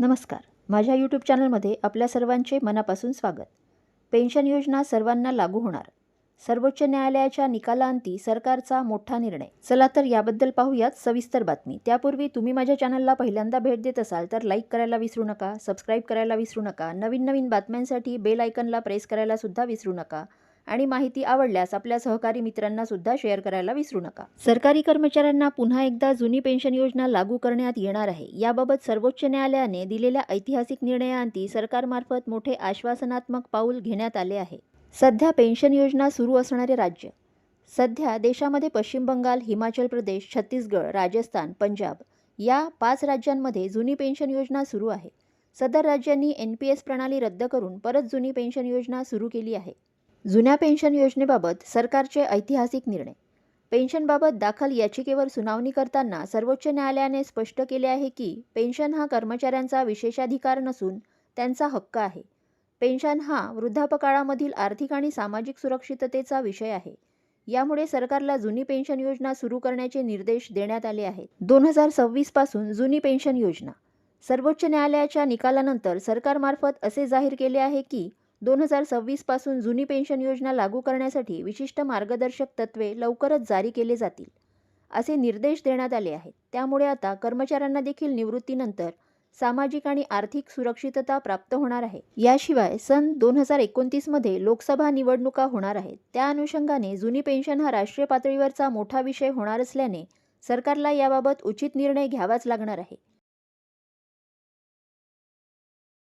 नमस्कार. माझ्या यूट्यूब चॅनलमध्ये आपल्या सर्वांचे मनापासून स्वागत. पेन्शन योजना सर्वांना लागू होणार. सर्वोच्च न्यायालयाच्या निकालांती सरकारचा मोठा निर्णय. चला तर याबद्दल पाहूयात सविस्तर बातमी. त्यापूर्वी तुम्ही माझ्या चॅनलला पहिल्यांदा भेट देत असाल तर लाईक करायला विसरू नका सबस्क्राईब करायला विसरू नका नवीन नवीन बातम्यांसाठी बेल आयकनला प्रेस करायला सुद्धा विसरू नका. आणि माहिती आवडल्यास आपल्या सहकारी मित्रांना सुद्धा शेअर करायला विसरू नका. सरकारी कर्मचाऱ्यांना पुन्हा एकदा जुनी पेन्शन योजना लागू करण्यात येणार आहे. याबाबत सर्वोच्च न्यायालयाने दिलेल्या ऐतिहासिक निर्णयांती सरकारमार्फत मोठे आश्वासनात्मक पाऊल घेण्यात आले आहे. सध्या पेन्शन योजना सुरू असणारे राज्य. सध्या देशामध्ये पश्चिम बंगाल हिमाचल प्रदेश छत्तीसगड राजस्थान पंजाब या पाच राज्यांमध्ये जुनी पेन्शन योजना सुरू आहे. सदर राज्यांनी एन पी एस प्रणाली रद्द करून परत जुनी पेन्शन योजना सुरू केली आहे. जुन्या पेन्शन योजनेबाबत सरकारचे ऐतिहासिक निर्णय. पेन्शनबाबत दाखल याचिकेवर सुनावणी करताना सर्वोच्च न्यायालयाने स्पष्ट केले आहे की पेन्शन हा कर्मचाऱ्यांचा विशेषाधिकार नसून त्यांचा हक्क आहे. पेन्शन हा वृद्धापकाळामधील आर्थिक आणि सामाजिक सुरक्षिततेचा विषय आहे. यामुळे सरकारला जुनी पेन्शन योजना सुरू करण्याचे निर्देश देण्यात आले आहेत. दोन हजार सव्वीसपासून जुनी पेन्शन योजना. सर्वोच्च न्यायालयाच्या निकालानंतर सरकारमार्फत असे जाहीर केले आहे की दोन हजार सव्वीसपासून जुनी पेन्शन योजना लागू करण्यासाठी विशिष्ट मार्गदर्शक तत्त्वे लवकरच जारी केले जातील असे निर्देश देण्यात आले आहेत. त्यामुळे आता कर्मचाऱ्यांना देखील निवृत्तीनंतर सामाजिक आणि आर्थिक सुरक्षितता प्राप्त होणार आहे. याशिवाय सन दोन हजार एकोणतीसमध्ये लोकसभा निवडणुका होणार आहेत. त्या अनुषंगाने जुनी पेन्शन हा राष्ट्रीय पातळीवरचा मोठा विषय होणार असल्याने सरकारला याबाबत उचित निर्णय घ्यावाच लागणार आहे.